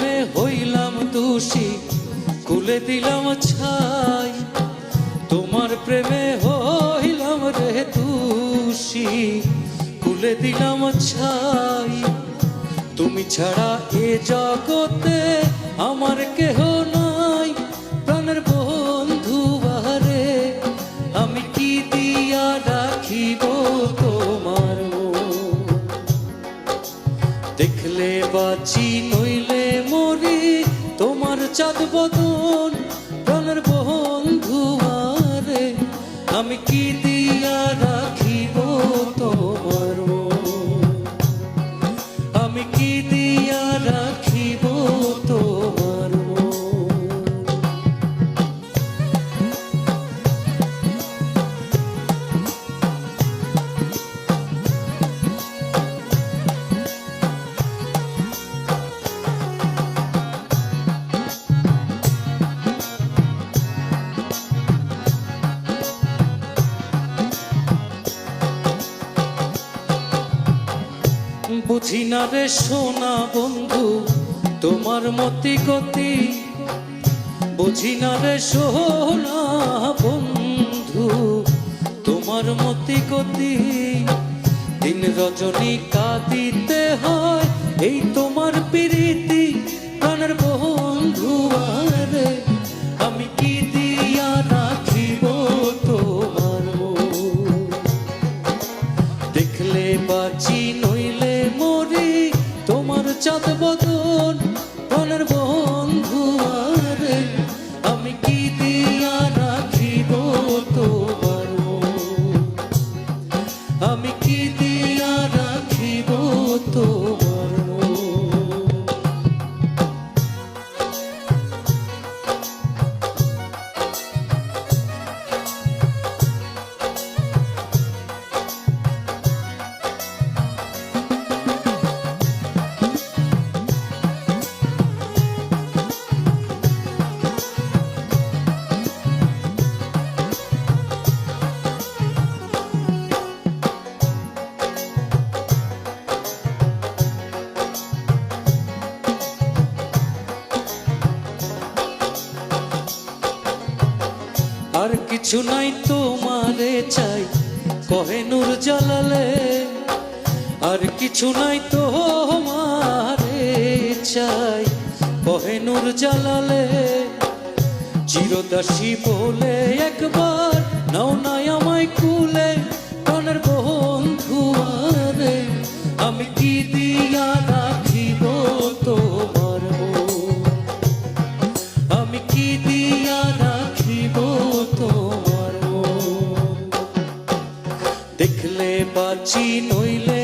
প্রেমে হইলাম দোষী, কুলে দিলাম ছাই। তোমার প্রেমে হইলাম রে দোষী খুলে দিলাম ছাই। তুমি ছাড়া এ জগতে আমার কেহ চাঁদ বদন প্রাণের বহন আরে আমি কি বুঝি না রে সোনা বন্ধু, তোমার মতি গতি। বুঝি না রে সোনা বন্ধু, তোমার মতি গতি। দিন রজনী কাঁদিতে হয়, এই তোমার প্রীতি, প্রাণের বন্ধু আমি কি আমি আর কিছু নাই তোমারে চাই, কহে নূর জালালে। আর কিছু নাই তোমারে চাই, কহে নূর জালালে। চিরদাসী বলে একবার বাঁচি নইলে